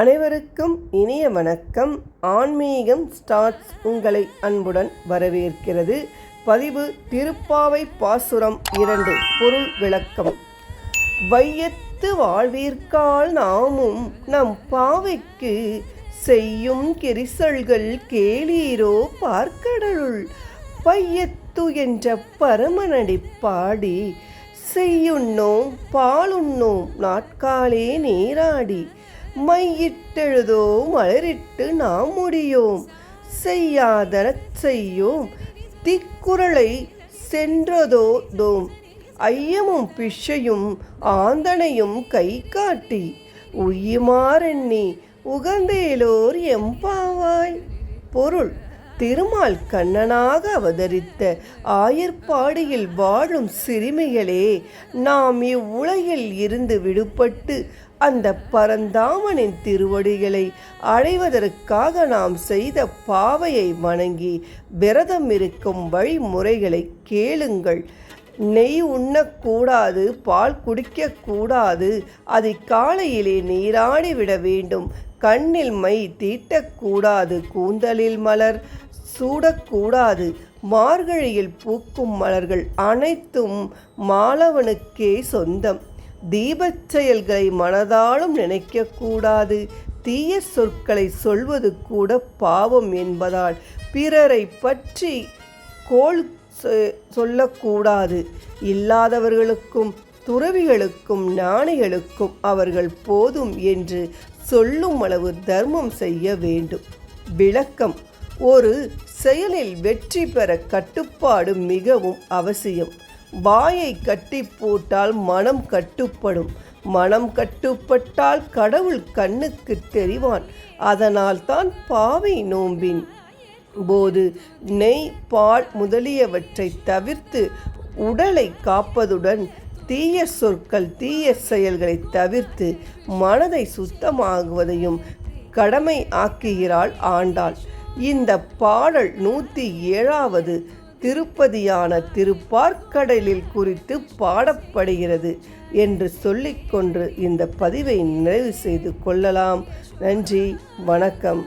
அனைவருக்கும் இனிய வணக்கம். ஆன்மீகம் ஸ்டார்ட்ஸ் உங்களை அன்புடன் வரவேற்கிறது. பதிவு திருப்பாவை பாசுரம் இரண்டு பொருள் விளக்கம். வையத்து வாழ்விற்கால் நாமும் நம் பாவைக்கு செய்யும் கிரிசல்கள் கேளீரோ பார்க்கடலுள். பையத்து என்ற பரமனடி பாடி செய்யுண்ணோம் பாலுண்ணோம் நாட்காலே நீராடி. மையிட்டெழுதோ மலரிட்டு நாம் முடியோம். செய்யாதன செய்யோம் திக்குறளை சென்றதோ தோம் ஐயமும் பிஷையும் ஆந்தனையும் கை காட்டி உய்யுமாறெண்ணி உகந்தேலோர் எம்பாவாய் பொருள் திருமால் கண்ணனாக அவதரித்த ஆயர்பாடியில் வாழும் சிறுமிகளே நாம் இவ்வுலகில் இருந்து விடுபட்டு அந்த பரந்தாமனின் திருவடிகளை அடைவதற்காக நாம் செய்த பாவையை வணங்கி விரதம் இருக்கும் வழிமுறைகளை கேளுங்கள். நெய் உண்ணக்கூடாது பால் குடிக்கக்கூடாது அதை காலையிலே நீராடி விட வேண்டும். கண்ணில் மை தீட்டக்கூடாது கூந்தலில் மலர். சூடக்கூடாது. மார்கழியில் பூக்கும் மலர்கள் அனைத்தும் மாலவனுக்கே சொந்தம். தீபச் செயல்களை மனதாலும் நினைக்கக்கூடாது. தீய சொற்களை சொல்வது கூட பாவம் என்பதால் பிறரை பற்றி கோல் சொல்லக்கூடாது. இல்லாதவர்களுக்கும் துறவிகளுக்கும் ஞானிகளுக்கும் அவர்கள் போதும் என்று சொல்லும் அளவு தர்மம் செய்ய வேண்டும். விளக்கம். ஒரு செயலில் வெற்றி பெற கட்டுப்பாடு மிகவும் அவசியம். வாயை கட்டி போட்டால் மனம் கட்டுப்படும். மனம் கட்டுப்பட்டால் கடவுள் கண்ணுக்கு தெரிவான். அதனால் தான் பாவை நோம்பின் போது நெய் பால் முதலியவற்றை தவிர்த்து உடலை காப்பதுடன் தீய சொற்கள் தீய செயல்களை தவிர்த்து மனதை சுத்தமாகுவதையும் கடமை ஆக்குகிறாள் ஆண்டாள். இந்த பாடல் நூற்றி ஏழாவது திருப்பதியான திருப்பார்க்கடலில் குறித்து பாடப்படுகிறது என்று சொல்லிக்கொண்டு இந்த பதிவை நிறைவு செய்து கொள்ளலாம். நன்றி வணக்கம்.